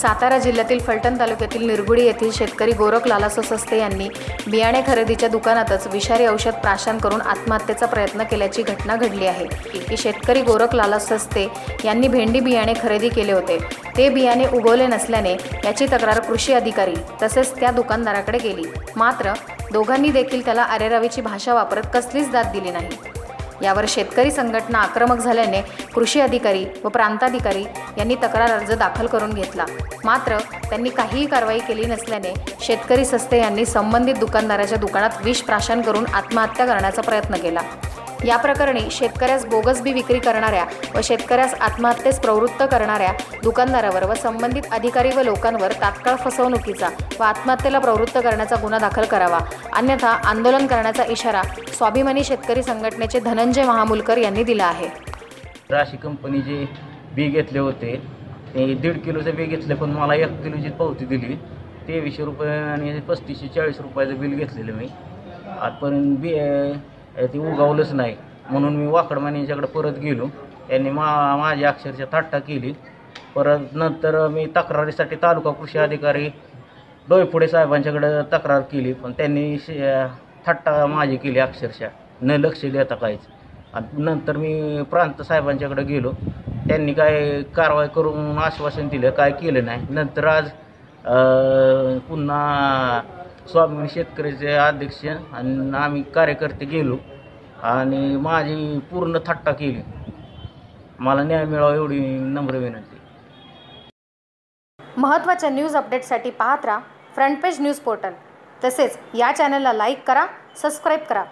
सातारा जिल्ह्यातील फलटण तालुक्यातील निरगुडी येथील शेतकरी गोरख लालासो सस्ते यांनी बियाणे खरेदीच्या दुकानातच विषारी औषध प्राशन करून आत्महत्येचा प्रयत्न केल्याची घटना घडली आहे. की शेतकरी गोरख लालास सस्ते यांनी भेंडी बियाणे खरेदी केले होते. ते बियाणे उगवले नसल्याने याची तक्रार कृषी अधिकारी तसेच त्या दुकानदाराकडे गेली. मात्र दोघांनी देखील त्याला अरेरावीची भाषा वापरत कसलीच दाद दिली नाही. यावर शेतकरी संघटना आक्रमक झाल्याने कृषी अधिकारी व प्रांताधिकारी यांनी तक्रार अर्ज दाखल करून घेतला. मात्र त्यांनी काहीही कारवाई केली नसल्याने शेतकरी सस्ते यांनी संबंधित दुकानदाराच्या दुकानात विष प्राशन करून आत्महत्या करण्याचा प्रयत्न केला. या प्रकरणी शेतकऱ्यास बोगस बी विक्री करणाऱ्या व शेतकऱ्यास आत्महत्येस प्रवृत्त करणाऱ्या दुकानदारावर व संबंधित अधिकारी व लोकांवर तात्काळ फसवणुकीचा व आत्महत्येला प्रवृत्त करण्याचा गुन्हा दाखल करावा. अन्यथा आंदोलन करण्याचा इशारा स्वाभिमानी शेतकरी संघटनेचे धनंजय महामुलकर यांनी दिला आहे. राशी कंपनीचे बी घेतले होते ते दीड किलोचं बी घेतले पण मला एक किलोची पावती दिली तेवीसशे रुपये आणि पस्तीसशे चाळीस रुपयाचं बिल घेतलेलं मी. आजपर्यंत बी ती उगावलंच नाही. म्हणून मी वाकडमान यांच्याकडे परत गेलो. त्यांनी मा माझी अक्षरशः थाट्टा केली. परत नंतर मी तक्रारीसाठी तालुका कृषी अधिकारी डोयफुडे साहेबांच्याकडे तक्रार केली. पण त्यांनी थट्टा माझी केली अक्षरशः. न लक्ष देता काहीच. आणि नंतर मी प्रांत साहेबांच्याकडे गेलो. त्यांनी काय कारवाई करून आश्वासन दिलं काय केलं नाही. नंतर आज पुन्हा स्वाभिमानी शेतकऱ्याचे अध्यक्ष आणि आम्ही कार्यकर्ते गेलो आणि माझी पूर्ण थट्टा केली. मला न्याय मिळावा एवढी नम्र विनंती. महत्त्वाच्या न्यूज अपडेटसाठी पाहत राहा फ्रंट पेज न्यूज पोर्टल. तसेच या चॅनलला लाईक करा सबस्क्राईब करा.